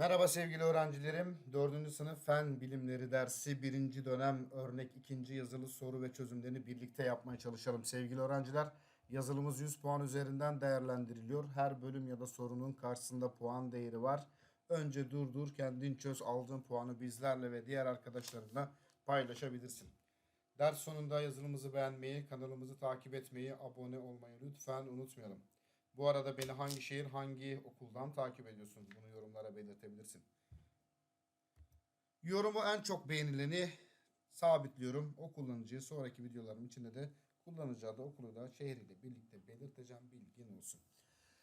Merhaba sevgili öğrencilerim. 4. sınıf Fen Bilimleri dersi 1. dönem örnek 2. yazılı soru ve çözümlerini birlikte yapmaya çalışalım. Sevgili öğrenciler yazılımız 100 puan üzerinden değerlendiriliyor. Her bölüm ya da sorunun karşısında puan değeri var. Önce durdur kendin çöz aldığın puanı bizlerle ve diğer arkadaşlarınla paylaşabilirsin. Ders sonunda yazılımımızı beğenmeyi, kanalımızı takip etmeyi, abone olmayı lütfen unutmayalım. Bu arada beni hangi şehir, hangi okuldan takip ediyorsun? Bunu yorumlara belirtebilirsin. Yorumu en çok beğenileni sabitliyorum. O kullanıcıyı sonraki videolarım içinde de kullanacağı da okulu da şehriyle birlikte belirteceğim. Bilgin olsun.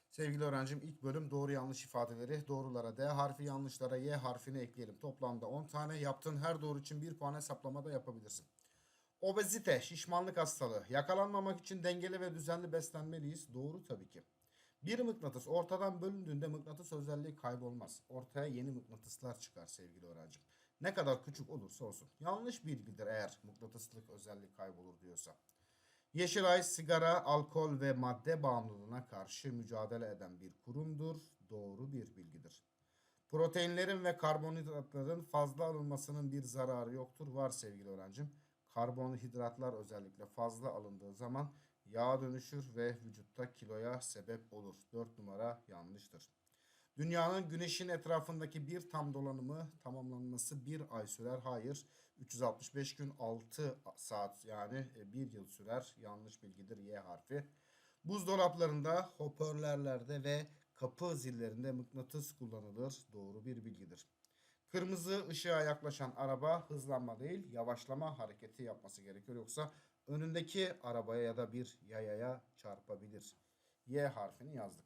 Sevgili öğrencim ilk bölüm doğru yanlış ifadeleri doğrulara D harfi yanlışlara Y harfini ekleyelim. Toplamda 10 tane yaptığın her doğru için 1 puan hesaplama da yapabilirsin. Obezite, şişmanlık hastalığı. Yakalanmamak için dengeli ve düzenli beslenmeliyiz. Doğru tabii ki. Bir mıknatıs ortadan bölündüğünde mıknatıs özelliği kaybolmaz. Ortaya yeni mıknatıslar çıkar sevgili öğrencim. Ne kadar küçük olursa olsun. Yanlış bilgidir eğer mıknatıslık özelliği kaybolur diyorsa. Yeşilay sigara, alkol ve madde bağımlılığına karşı mücadele eden bir kurumdur. Doğru bir bilgidir. Proteinlerin ve karbonhidratların fazla alınmasının bir zararı yoktur. Var sevgili öğrencim. Karbonhidratlar özellikle fazla alındığı zaman yağ dönüşür ve vücutta kiloya sebep olur. 4 numara yanlıştır. Dünyanın güneşin etrafındaki bir tam dolanımı tamamlanması bir ay sürer. Hayır. 365 gün 6 saat yani bir yıl sürer. Yanlış bilgidir Y harfi. Buzdolaplarında, hoparlörlerde ve kapı zillerinde mıknatıs kullanılır. Doğru bir bilgidir. Kırmızı ışığa yaklaşan araba hızlanma değil yavaşlama hareketi yapması gerekiyor. Yoksa önündeki arabaya ya da bir yayaya çarpabilir. Y harfini yazdık.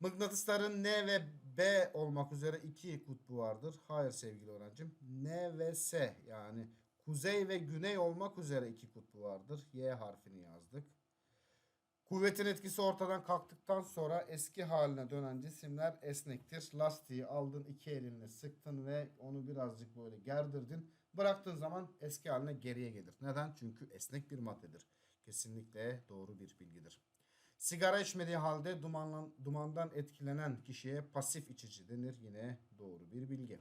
Mıknatısların N ve B olmak üzere iki kutbu vardır. Hayır sevgili öğrencim. N ve S yani kuzey ve güney olmak üzere iki kutbu vardır. Y harfini yazdık. Kuvvetin etkisi ortadan kalktıktan sonra eski haline dönen cisimler esnektir. Lastiği aldın iki elinle sıktın ve onu birazcık böyle gerdirdin. Bıraktığın zaman eski haline geriye gelir. Neden? Çünkü esnek bir maddedir. Kesinlikle doğru bir bilgidir. Sigara içmediği halde dumanlan, dumandan etkilenen kişiye pasif içici denir. Yine doğru bir bilgi.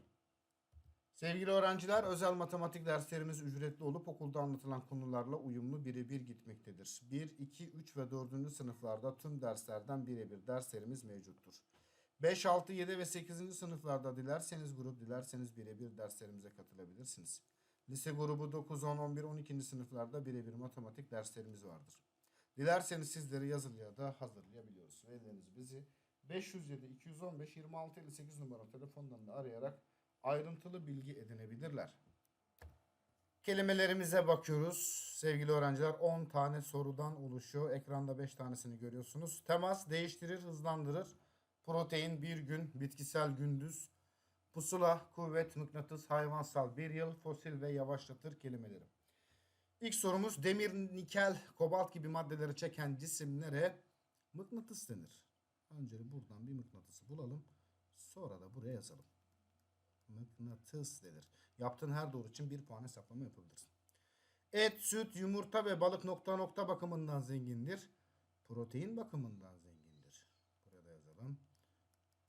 Sevgili öğrenciler, özel matematik derslerimiz ücretli olup okulda anlatılan konularla uyumlu birebir gitmektedir. 1, 2, 3 ve 4. sınıflarda tüm derslerden birebir derslerimiz mevcuttur. 5, 6, 7 ve 8. sınıflarda dilerseniz grup, dilerseniz birebir derslerimize katılabilirsiniz. Lise grubu 9, 10, 11, 12. sınıflarda birebir matematik derslerimiz vardır. Dilerseniz sizleri yazılıya da hazırlayabiliyoruz. Velileriniz bizi 507 215 26 58 numara telefondan da arayarak ayrıntılı bilgi edinebilirler. Kelimelerimize bakıyoruz. Sevgili öğrenciler 10 tane sorudan oluşuyor. Ekranda 5 tanesini görüyorsunuz. Temas değiştirir, hızlandırır. Protein bir gün, bitkisel gündüz. Pusula, kuvvet, mıknatıs, hayvansal bir yıl, fosil ve yavaşlatır kelimeleri. İlk sorumuz demir, nikel, kobalt gibi maddeleri çeken cisimlere mıknatıs denir. Önce buradan bir mıknatısı bulalım. Sonra da buraya yazalım mıknatıs denir. Yaptığın her doğru için bir puan hesaplama yapabilirsin. Et, süt, yumurta ve balık nokta nokta bakımından zengindir. Protein bakımından zengindir.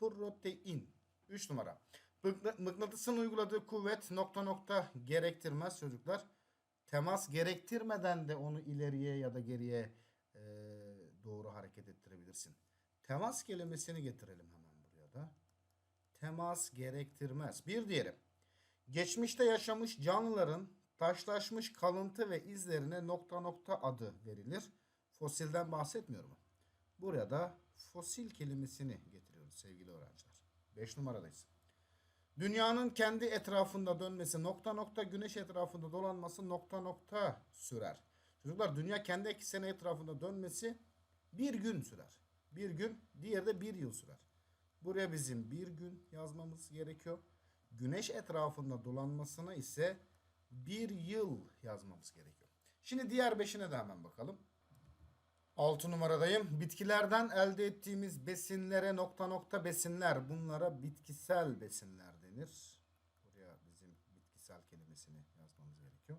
Protein. 3 numara. Mıkna- Mıknatısın uyguladığı kuvvet nokta nokta gerektirmez çocuklar. Temas gerektirmeden de onu ileriye ya da geriye e, doğru hareket ettirebilirsin. Temas kelimesini getirelim hemen buraya da temas gerektirmez. Bir diğeri. Geçmişte yaşamış canlıların taşlaşmış kalıntı ve izlerine nokta nokta adı verilir. Fosilden bahsetmiyorum. Buraya da fosil kelimesini getiriyoruz sevgili öğrenciler. 5 numaradayız. Dünyanın kendi etrafında dönmesi nokta nokta güneş etrafında dolanması nokta nokta sürer. Çocuklar dünya kendi ekseni etrafında dönmesi bir gün sürer. Bir gün diğeri de bir yıl sürer. Buraya bizim bir gün yazmamız gerekiyor. Güneş etrafında dolanmasına ise bir yıl yazmamız gerekiyor. Şimdi diğer beşine de hemen bakalım. 6 numaradayım. Bitkilerden elde ettiğimiz besinlere nokta nokta besinler. Bunlara bitkisel besinler denir. Buraya bizim bitkisel kelimesini yazmamız gerekiyor.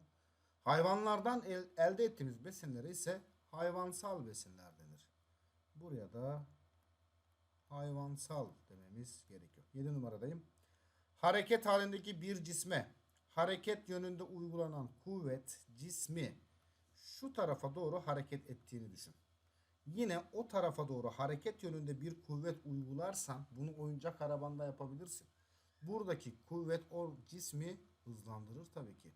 Hayvanlardan el- elde ettiğimiz besinlere ise hayvansal besinler denir. Buraya da hayvansal dememiz gerekiyor. 7 numaradayım. Hareket halindeki bir cisme hareket yönünde uygulanan kuvvet cismi şu tarafa doğru hareket ettiğini düşün. Yine o tarafa doğru hareket yönünde bir kuvvet uygularsan bunu oyuncak arabanda yapabilirsin. Buradaki kuvvet o cismi hızlandırır tabii ki.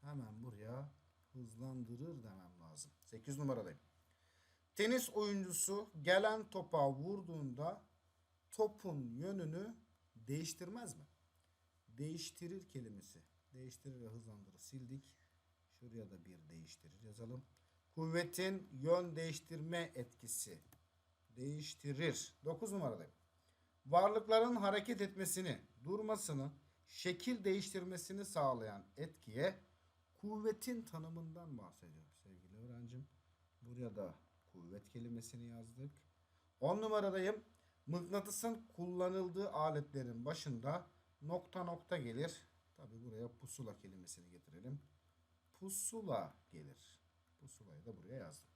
Hemen buraya hızlandırır demem lazım. 8 numaradayım. Tenis oyuncusu gelen topa vurduğunda topun yönünü değiştirmez mi? Değiştirir kelimesi. Değiştirir ve hızlandırır. Sildik. Şuraya da bir değiştirir yazalım. Kuvvetin yön değiştirme etkisi. Değiştirir. 9 numaradayım. Varlıkların hareket etmesini, durmasını, şekil değiştirmesini sağlayan etkiye kuvvetin tanımından bahsediyor sevgili öğrencim. Buraya da kuvvet kelimesini yazdık. 10 numaradayım. Mıknatısın kullanıldığı aletlerin başında nokta nokta gelir. Tabi buraya pusula kelimesini getirelim. Pusula gelir. Pusulayı da buraya yazdım.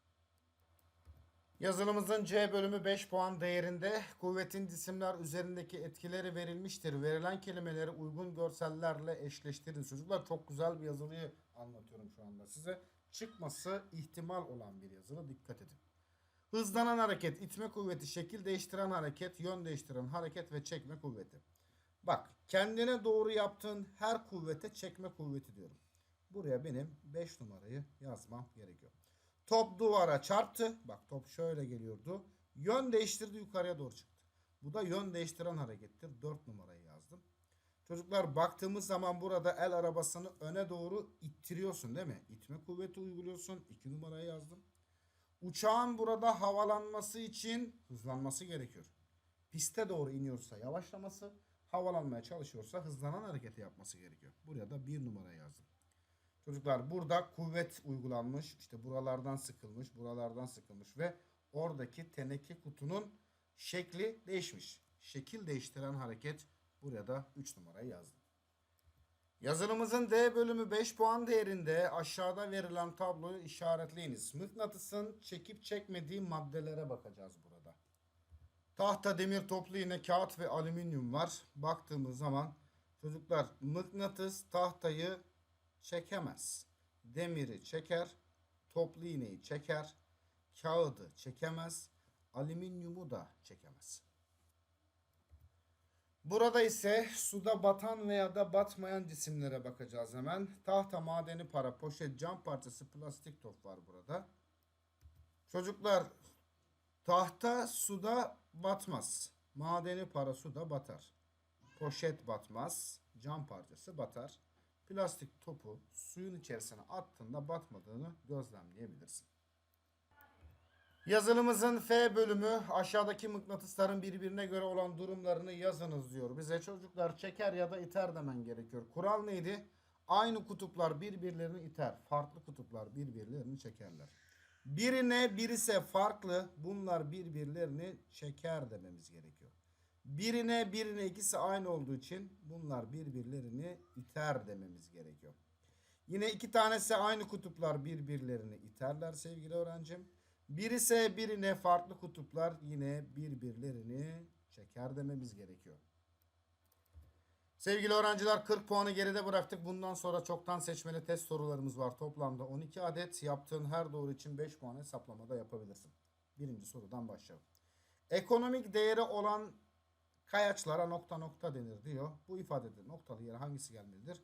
Yazılımızın C bölümü 5 puan değerinde kuvvetin cisimler üzerindeki etkileri verilmiştir. Verilen kelimeleri uygun görsellerle eşleştirin. Çocuklar çok güzel bir yazılıyı anlatıyorum şu anda size. Çıkması ihtimal olan bir yazılı dikkat edin. Hızlanan hareket, itme kuvveti, şekil değiştiren hareket, yön değiştiren hareket ve çekme kuvveti. Bak kendine doğru yaptığın her kuvvete çekme kuvveti diyorum. Buraya benim 5 numarayı yazmam gerekiyor. Top duvara çarptı. Bak top şöyle geliyordu. Yön değiştirdi yukarıya doğru çıktı. Bu da yön değiştiren harekettir. 4 numarayı yazdım. Çocuklar baktığımız zaman burada el arabasını öne doğru ittiriyorsun değil mi? İtme kuvveti uyguluyorsun. 2 numarayı yazdım. Uçağın burada havalanması için hızlanması gerekiyor. Piste doğru iniyorsa yavaşlaması, havalanmaya çalışıyorsa hızlanan hareketi yapması gerekiyor. Buraya da bir numara yazdım. Çocuklar burada kuvvet uygulanmış. İşte buralardan sıkılmış, buralardan sıkılmış ve oradaki teneke kutunun şekli değişmiş. Şekil değiştiren hareket buraya da 3 numarayı yazdım. Yazılımızın D bölümü 5 puan değerinde aşağıda verilen tabloyu işaretleyiniz. Mıknatısın çekip çekmediği maddelere bakacağız burada. Tahta, demir, toplu iğne, kağıt ve alüminyum var. Baktığımız zaman çocuklar mıknatıs tahtayı çekemez. Demiri çeker, toplu iğneyi çeker, kağıdı çekemez, alüminyumu da çekemez. Burada ise suda batan veya da batmayan cisimlere bakacağız hemen. Tahta, madeni para, poşet, cam parçası, plastik top var burada. Çocuklar tahta suda batmaz. Madeni para suda batar. Poşet batmaz. Cam parçası batar. Plastik topu suyun içerisine attığında batmadığını gözlemleyebilirsin. Yazılımızın F bölümü aşağıdaki mıknatısların birbirine göre olan durumlarını yazınız diyor. Bize çocuklar çeker ya da iter demen gerekiyor. Kural neydi? Aynı kutuplar birbirlerini iter. Farklı kutuplar birbirlerini çekerler. Birine birisi farklı bunlar birbirlerini çeker dememiz gerekiyor. Birine birine ikisi aynı olduğu için bunlar birbirlerini iter dememiz gerekiyor. Yine iki tanesi aynı kutuplar birbirlerini iterler sevgili öğrencim. Bir ise birine farklı kutuplar yine birbirlerini çeker dememiz gerekiyor. Sevgili öğrenciler 40 puanı geride bıraktık. Bundan sonra çoktan seçmeli test sorularımız var. Toplamda 12 adet. Yaptığın her doğru için 5 puan hesaplamada yapabilirsin. Birinci sorudan başlayalım. Ekonomik değeri olan kayaçlara nokta nokta denir diyor. Bu ifadede noktalı yere hangisi gelmelidir?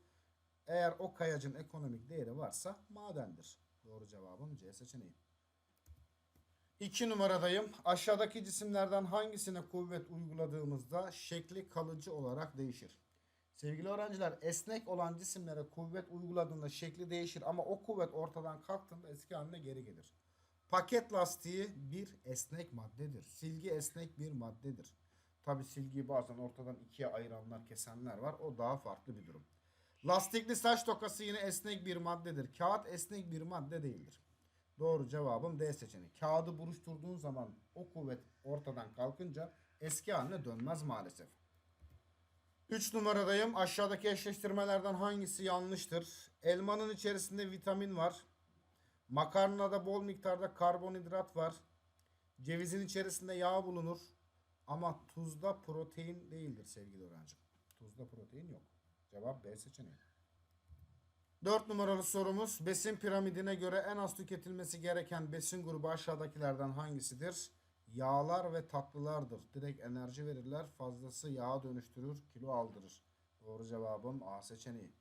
Eğer o kayacın ekonomik değeri varsa madendir. Doğru cevabım C seçeneği. 2 numaradayım. Aşağıdaki cisimlerden hangisine kuvvet uyguladığımızda şekli kalıcı olarak değişir? Sevgili öğrenciler esnek olan cisimlere kuvvet uyguladığında şekli değişir ama o kuvvet ortadan kalktığında eski haline geri gelir. Paket lastiği bir esnek maddedir. Silgi esnek bir maddedir. Tabi silgiyi bazen ortadan ikiye ayıranlar, kesenler var. O daha farklı bir durum. Lastikli saç tokası yine esnek bir maddedir. Kağıt esnek bir madde değildir. Doğru cevabım D seçeneği. Kağıdı buruşturduğun zaman o kuvvet ortadan kalkınca eski haline dönmez maalesef. 3 numaradayım. Aşağıdaki eşleştirmelerden hangisi yanlıştır? Elmanın içerisinde vitamin var. Makarnada bol miktarda karbonhidrat var. Cevizin içerisinde yağ bulunur. Ama tuzda protein değildir sevgili öğrencim. Tuzda protein yok. Cevap B seçeneği. 4 numaralı sorumuz besin piramidine göre en az tüketilmesi gereken besin grubu aşağıdakilerden hangisidir? Yağlar ve tatlılardır. Direkt enerji verirler. Fazlası yağa dönüştürür, kilo aldırır. Doğru cevabım A seçeneği.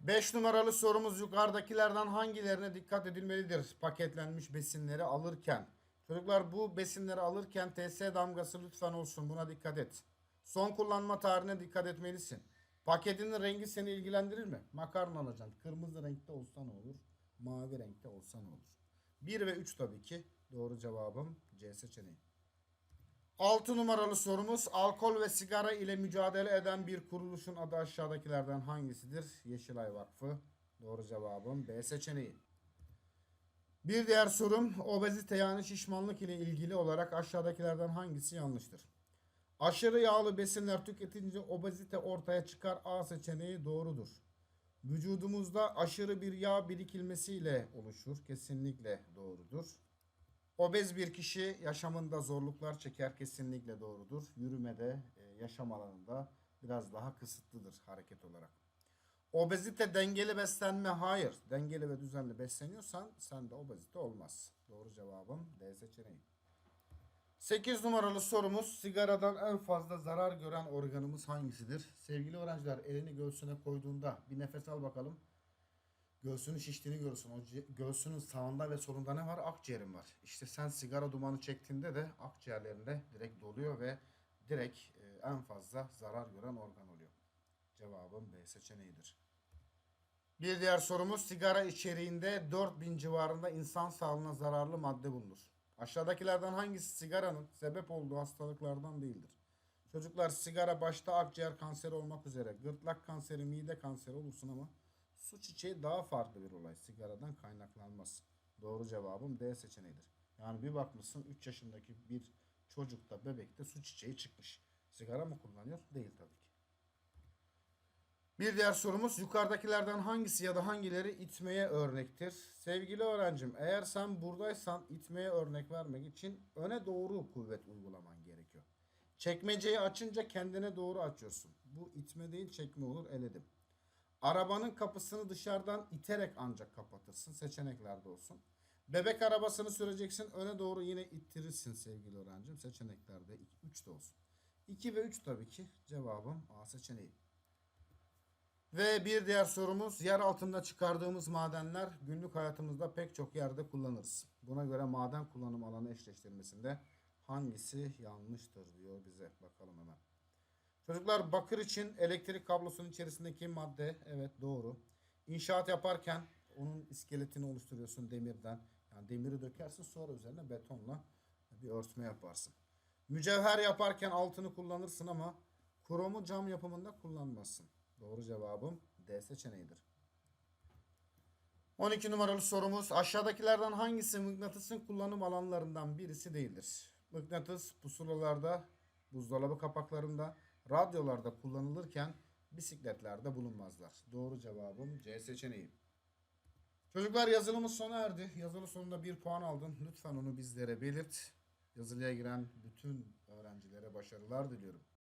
5 numaralı sorumuz yukarıdakilerden hangilerine dikkat edilmelidir paketlenmiş besinleri alırken? Çocuklar bu besinleri alırken TS damgası lütfen olsun buna dikkat et. Son kullanma tarihine dikkat etmelisin. Paketinin rengi seni ilgilendirir mi? Makarna alacaksın. Kırmızı renkte olsa ne olur? Mavi renkte olsa ne olur? 1 ve 3 tabii ki. Doğru cevabım C seçeneği. 6 numaralı sorumuz alkol ve sigara ile mücadele eden bir kuruluşun adı aşağıdakilerden hangisidir? Yeşilay Vakfı. Doğru cevabım B seçeneği. Bir diğer sorum obezite yani şişmanlık ile ilgili olarak aşağıdakilerden hangisi yanlıştır? Aşırı yağlı besinler tüketince obezite ortaya çıkar A seçeneği doğrudur. Vücudumuzda aşırı bir yağ birikilmesiyle oluşur. Kesinlikle doğrudur. Obez bir kişi yaşamında zorluklar çeker kesinlikle doğrudur. Yürümede, e, yaşam alanında biraz daha kısıtlıdır hareket olarak. Obezite dengeli beslenme hayır. Dengeli ve düzenli besleniyorsan sende obezite olmaz. Doğru cevabım D seçeneği. 8 numaralı sorumuz sigaradan en fazla zarar gören organımız hangisidir? Sevgili öğrenciler elini göğsüne koyduğunda bir nefes al bakalım. Göğsünün şiştiğini görürsün. O göğsünün sağında ve solunda ne var? Akciğerin var. İşte sen sigara dumanı çektiğinde de akciğerlerinde direkt doluyor ve direkt e, en fazla zarar gören organ oluyor. Cevabım B seçeneğidir. Bir diğer sorumuz sigara içeriğinde 4000 civarında insan sağlığına zararlı madde bulunur. Aşağıdakilerden hangisi sigaranın sebep olduğu hastalıklardan değildir? Çocuklar sigara başta akciğer kanseri olmak üzere gırtlak kanseri, mide kanseri olursun ama su çiçeği daha farklı bir olay. Sigaradan kaynaklanmaz. Doğru cevabım D seçeneğidir. Yani bir bakmışsın 3 yaşındaki bir çocukta bebekte su çiçeği çıkmış. Sigara mı kullanıyor? Değil tabii ki. Bir diğer sorumuz yukarıdakilerden hangisi ya da hangileri itmeye örnektir? Sevgili öğrencim eğer sen buradaysan itmeye örnek vermek için öne doğru kuvvet uygulaman gerekiyor. Çekmeceyi açınca kendine doğru açıyorsun. Bu itme değil çekme olur eledim. Arabanın kapısını dışarıdan iterek ancak kapatırsın. Seçeneklerde olsun. Bebek arabasını süreceksin. Öne doğru yine ittirirsin sevgili öğrencim. Seçeneklerde 3 de olsun. 2 ve 3 tabii ki cevabım A seçeneği. Ve bir diğer sorumuz yer altında çıkardığımız madenler günlük hayatımızda pek çok yerde kullanırız. Buna göre maden kullanım alanı eşleştirmesinde hangisi yanlıştır diyor bize. Bakalım hemen. Çocuklar bakır için elektrik kablosunun içerisindeki madde evet doğru. İnşaat yaparken onun iskeletini oluşturuyorsun demirden. Yani demiri dökersin sonra üzerine betonla bir örtme yaparsın. Mücevher yaparken altını kullanırsın ama kromu cam yapımında kullanmazsın. Doğru cevabım D seçeneğidir. 12 numaralı sorumuz aşağıdakilerden hangisi mıknatısın kullanım alanlarından birisi değildir? Mıknatıs pusulalarda, buzdolabı kapaklarında, radyolarda kullanılırken bisikletlerde bulunmazlar. Doğru cevabım C seçeneği. Çocuklar yazılımız sona erdi. Yazılı sonunda bir puan aldın. Lütfen onu bizlere belirt. Yazılıya giren bütün öğrencilere başarılar diliyorum.